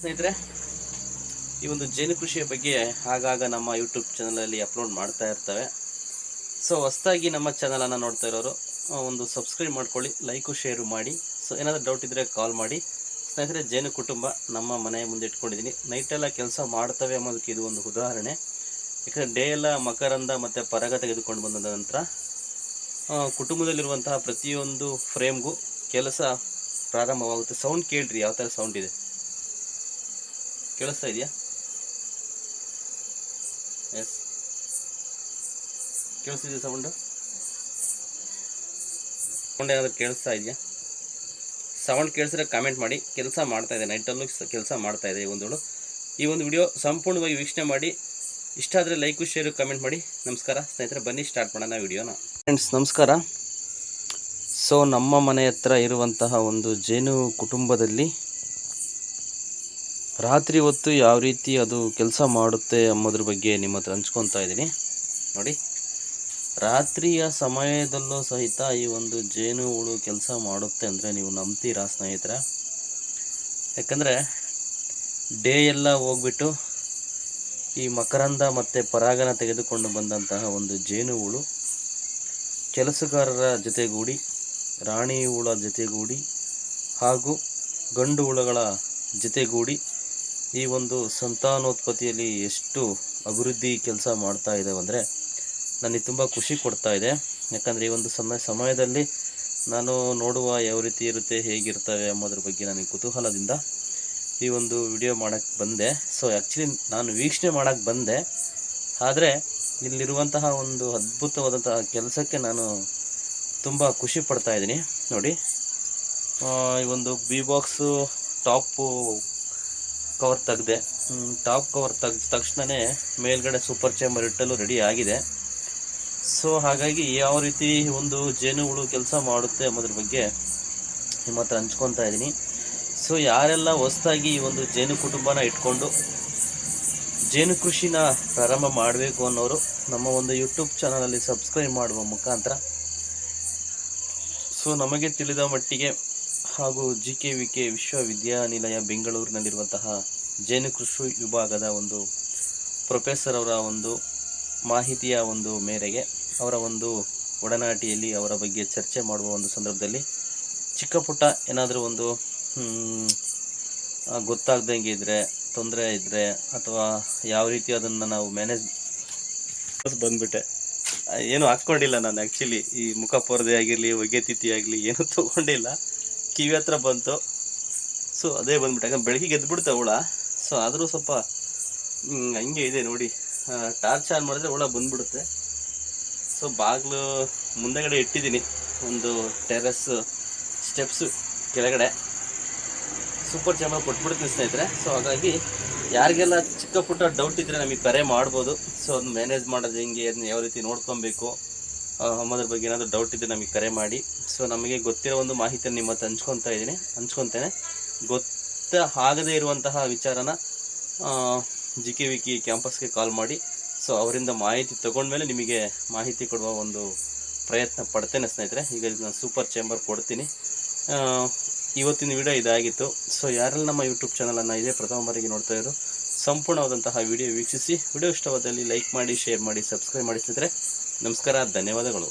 ಸ್ನೇಹಿತರೆ, ಈ ಒಂದು ಜೇನು ಕೃಷಿಯ ಬಗ್ಗೆ ಆಗಾಗ ನಮ್ಮ ಯೂಟ್ಯೂಬ್ ಚಾನಲಲ್ಲಿ ಅಪ್ಲೋಡ್ ಮಾಡ್ತಾ ಇರ್ತವೆ. ಸೊ ಹೊಸದಾಗಿ ನಮ್ಮ ಚಾನಲನ್ನು ನೋಡ್ತಾ ಇರೋರು ಒಂದು ಸಬ್ಸ್ಕ್ರೈಬ್ ಮಾಡ್ಕೊಳ್ಳಿ ಲೈಕು ಶೇರು ಮಾಡಿ. ಸೊ ಏನಾದರೂ ಡೌಟ್ ಇದ್ದರೆ ಕಾಲ್ ಮಾಡಿ. ಸ್ನೇಹಿತರೆ, ಜೇನು ಕುಟುಂಬ ನಮ್ಮ ಮನೆಯ ಮುಂದೆ ಇಟ್ಕೊಂಡಿದ್ದೀನಿ. ನೈಟೆಲ್ಲ ಕೆಲಸ ಮಾಡ್ತವೆ ಅನ್ನೋದಕ್ಕೆ ಇದು ಒಂದು ಉದಾಹರಣೆ. ಯಾಕಂದರೆ ಡೇ ಎಲ್ಲ ಮಕರಂದ ಮತ್ತು ಪರಗ ತೆಗೆದುಕೊಂಡು ಬಂದ ನಂತರ ಕುಟುಂಬದಲ್ಲಿರುವಂತಹ ಪ್ರತಿಯೊಂದು ಫ್ರೇಮ್ಗೂ ಕೆಲಸ ಪ್ರಾರಂಭವಾಗುತ್ತೆ. ಸೌಂಡ್ ಕೇಳ್ರಿ, ಯಾವ ಥರ ಸೌಂಡ್ ಇದೆ. ಕೇಳಿಸ್ತಾ ಇದೆಯಾ? S ಕೇಳಿಸ್ತಿದೆಯಾ sound? ಸೌಂಡ್ ಏನಾದರೂ ಕೇಳಿಸ್ತಾ ಇದೆಯಾ? ಸೌಂಡ್ ಕೇಳಿಸಿದ್ರೆ ಕಾಮೆಂಟ್ ಮಾಡಿ. ಕೆಲಸ ಮಾಡ್ತಾ ಇದೆ. ನೈಟಲ್ಲೂ ಕೆಲಸ ಮಾಡ್ತಾ ಇದೆ ಈ ಒಂದು ಈ ಒಂದು ವಿಡಿಯೋ ಸಂಪೂರ್ಣವಾಗಿ ವೀಕ್ಷಣೆ ಮಾಡಿ. ಇಷ್ಟ ಆದರೆ ಲೈಕು ಶೇರು ಕಮೆಂಟ್ ಮಾಡಿ. ನಮಸ್ಕಾರ. ಸ್ನೇಹಿತರೆ, ಬನ್ನಿ ಸ್ಟಾರ್ಟ್ ಮಾಡೋಣ ವಿಡಿಯೋನ ಫ್ರೆಂಡ್ಸ್ ನಮಸ್ಕಾರ. ಸೊ ನಮ್ಮ ಮನೆ ಹತ್ರ ಇರುವಂತಹ ಒಂದು ಜೇನು ಕುಟುಂಬದಲ್ಲಿ ರಾತ್ರಿ ಹೊತ್ತು ಯಾವ ರೀತಿ ಅದು ಕೆಲಸ ಮಾಡುತ್ತೆ ಅನ್ನೋದ್ರ ಬಗ್ಗೆ ನಿಮ್ಮ ಹತ್ರ ಹಂಚ್ಕೊತಾ ಇದ್ದೀನಿ. ನೋಡಿ, ರಾತ್ರಿಯ ಸಮಯದಲ್ಲೂ ಸಹಿತ ಈ ಒಂದು ಜೇನು ಹುಳು ಕೆಲಸ ಮಾಡುತ್ತೆ ಅಂದರೆ ನೀವು ನಂಬ್ತೀರಾ ಸ್ನೇಹಿತರೆ? ಯಾಕಂದರೆ, ಡೇ ಎಲ್ಲ ಹೋಗ್ಬಿಟ್ಟು ಈ ಮಕರಂದ ಮತ್ತು ಪರಾಗನ ತೆಗೆದುಕೊಂಡು ಬಂದಂತಹ ಒಂದು ಜೇನು ಹುಳು, ಕೆಲಸಗಾರರ ಜೊತೆಗೂಡಿ, ರಾಣಿ ಹುಳ ಜೊತೆಗೂಡಿ ಹಾಗೂ ಗಂಡು ಹುಳಗಳ ಜೊತೆಗೂಡಿ ಈ ಒಂದು ಸಂತಾನೋತ್ಪತ್ತಿಯಲ್ಲಿ ಎಷ್ಟು ಅಭಿವೃದ್ಧಿ ಕೆಲಸ ಮಾಡ್ತಾ ಇದ್ದಾವೆ ಅಂದರೆ ನನಗೆ ತುಂಬ ಖುಷಿ ಕೊಡ್ತಾ ಇದೆ. ಯಾಕಂದರೆ ಈ ಒಂದು ಸಮಯ ಸಮಯದಲ್ಲಿ ನಾನು ನೋಡುವ ಯಾವ ರೀತಿ ಇರುತ್ತೆ, ಹೇಗಿರ್ತವೆ ಅನ್ನೋದ್ರ ಬಗ್ಗೆ ನನಗೆ ಕುತೂಹಲದಿಂದ ಈ ಒಂದು ವಿಡಿಯೋ ಮಾಡೋಕ್ಕೆ ಬಂದೆ. ಸೊ ಆ್ಯಕ್ಚುಲಿ ನಾನು ವೀಕ್ಷಣೆ ಮಾಡೋಕ್ಕೆ ಬಂದೆ. ಆದರೆ ಇಲ್ಲಿರುವಂತಹ ಒಂದು ಅದ್ಭುತವಾದಂತಹ ಕೆಲಸಕ್ಕೆ ನಾನು ತುಂಬ ಖುಷಿ ಪಡ್ತಾ ಇದ್ದೀನಿ. ನೋಡಿ ಈ ಒಂದು ಬಿ ಬಾಕ್ಸು ಟಾಪು ಕವರ್ ತೆಗೆದೆ. ಟಾಪ್ ಕವರ್ ತೆಗೆದ ತಕ್ಷಣವೇ ಮೇಲ್ಗಡೆ ಸೂಪರ್ ಚೇಂಬರ್ ಇಟ್ಟಲು ರೆಡಿ ಆಗಿದೆ. ಸೊ ಹಾಗಾಗಿ ಯಾವ ರೀತಿ ಒಂದು ಜೇನುಹುಳು ಕೆಲಸ ಮಾಡುತ್ತೆ ಅನ್ನೋದ್ರ ಬಗ್ಗೆ ನಿಮ್ಮ ಹತ್ರ ಹಂಚ್ಕೊತಾ ಇದ್ದೀನಿ. ಸೊ ಯಾರೆಲ್ಲ ಹೊಸದಾಗಿ ಈ ಒಂದು ಜೇನು ಕುಟುಂಬನ ಇಟ್ಕೊಂಡು ಜೇನು ಕೃಷಿನ ಪ್ರಾರಂಭ ಮಾಡಬೇಕು ಅನ್ನೋರು, ನಮ್ಮ ಒಂದು ಯೂಟ್ಯೂಬ್ ಚಾನಲಲ್ಲಿ ಸಬ್ಸ್ಕ್ರೈಬ್ ಮಾಡುವ ಮುಖಾಂತರ. ಸೊ ನಮಗೆ ತಿಳಿದ ಮಟ್ಟಿಗೆ ಹಾಗೂ ಜಿ ಕೆ ವಿ ಕೆ ವಿಶ್ವವಿದ್ಯಾನಿಲಯ ಬೆಂಗಳೂರಿನಲ್ಲಿರುವಂತಹ ಜೇನು ಕೃಷಿ ವಿಭಾಗದ ಒಂದು ಪ್ರೊಫೆಸರ್ ಅವರ ಒಂದು ಮಾಹಿತಿಯ ಒಂದು ಮೇರೆಗೆ ಅವರ ಒಂದು ಒಡನಾಟಿಯಲ್ಲಿ ಅವರ ಬಗ್ಗೆ ಚರ್ಚೆ ಮಾಡುವ ಒಂದು ಸಂದರ್ಭದಲ್ಲಿ ಚಿಕ್ಕ ಪುಟ್ಟ ಏನಾದರೂ ಒಂದು ಗೊತ್ತಾಗ್ದಂಗೆ ಇದ್ದರೆ ತೊಂದರೆ ಇದ್ದರೆ ಅಥವಾ ಯಾವ ರೀತಿ ಅದನ್ನು ನಾವು ಮ್ಯಾನೇಜ್ ಬಂದುಬಿಟ್ಟೆ. ಏನು ಹಾಕ್ಕೊಂಡಿಲ್ಲ ನಾನು ಆ್ಯಕ್ಚುಲಿ ಈ ಮುಖ ಪೊರದೆ ಆಗಿರಲಿ ಹೊಗೆ ತಿಥಿ ಆಗಲಿ ಏನೂ ತೊಗೊಂಡಿಲ್ಲ. ಕಿವಿ ಹತ್ರ ಬಂತು. ಸೊ ಅದೇ ಬಂದ್ಬಿಟ್ಟೆ. ಯಾಕಂದ್ರೆ ಬೆಳಗ್ಗೆ ಎದ್ಬಿಡ್ತೆ ಹುಳ ಸೊ ಆದರೂ ಸ್ವಲ್ಪ ಹಂಗೆ ಇದೆ ನೋಡಿ. ಟಾರ್ಚ್ ಆನ್ ಮಾಡಿದ್ರೆ ಹುಳ ಬಂದ್ಬಿಡುತ್ತೆ. ಸೊ ಬಾಗಿಲು ಮುಂದೆಗಡೆ ಇಟ್ಟಿದ್ದೀನಿ. ಒಂದು ಟೆರೆಸ್ ಸ್ಟೆಪ್ಸು ಕೆಳಗಡೆ. ಸೂಪರ್ ಚಾಮಲ್ ಕೊಟ್ಬಿಡ್ತೀನಿ ಸ್ನೇಹಿತರೆ. ಸೊ ಹಾಗಾಗಿ ಯಾರಿಗೆಲ್ಲ ಚಿಕ್ಕ ಪುಟ್ಟ ಡೌಟ್ ಇದ್ದರೆ ನಮಗೆ ಕರೆ ಮಾಡ್ಬೋದು. ಸೊ ಅದನ್ನ ಮ್ಯಾನೇಜ್ ಮಾಡೋದು ಹೆಂಗೆ, ಅದನ್ನ ಯಾವ ರೀತಿ ನೋಡ್ಕೊಬೇಕು. ಆ, ಅನ್ನೋದ್ರ ಬಗ್ಗೆ ಏನಾದರೂ ಡೌಟ್ ಇದ್ದರೆ ನಮಗೆ ಕರೆ ಮಾಡಿ. ಸೊ ನಮಗೆ ಗೊತ್ತಿರೋ ಒಂದು ಮಾಹಿತಿಯನ್ನು ನಿಮ್ಮ ಹತ್ರ ಹಂಚ್ಕೊತಾ ಇದ್ದೀನಿ. ಹಂಚ್ಕೊತೇನೆ. ಗೊತ್ತ ಆಗದೇ ಇರುವಂತಹ ವಿಚಾರನ ಜಿ ಕೆ ವಿ ಕಿ ಕ್ಯಾಂಪಸ್ಗೆ ಕಾಲ್ ಮಾಡಿ. ಸೊ ಅವರಿಂದ ಮಾಹಿತಿ ತಗೊಂಡ್ಮೇಲೆ ನಿಮಗೆ ಮಾಹಿತಿ ಕೊಡುವ ಒಂದು ಪ್ರಯತ್ನ ಪಡ್ತೇನೆ ಸ್ನೇಹಿತರೆ. ಈಗ ನಾನು ಸೂಪರ್ ಚೇಂಬರ್ ಕೊಡ್ತೀನಿ. ಇವತ್ತಿನ ವಿಡಿಯೋ ಇದಾಗಿತ್ತು. ಸೊ ಯಾರೆಲ್ಲ ನಮ್ಮ ಯೂಟ್ಯೂಬ್ ಚಾನಲನ್ನು ಇದೇ ಪ್ರಥಮ ಬಾರಿಗೆ ನೋಡ್ತಾ ಇದ್ರು ಸಂಪೂರ್ಣವಾದಂತಹ ವಿಡಿಯೋ ವೀಕ್ಷಿಸಿ. ವಿಡಿಯೋ ಇಷ್ಟವಾದಲ್ಲಿ ಲೈಕ್ ಮಾಡಿ ಶೇರ್ ಮಾಡಿ ಸಬ್ಸ್ಕ್ರೈಬ್ ಮಾಡಿ ಸ್ನೇಹಿತರೆ. ನಮಸ್ಕಾರ ಧನ್ಯವಾದಗಳು.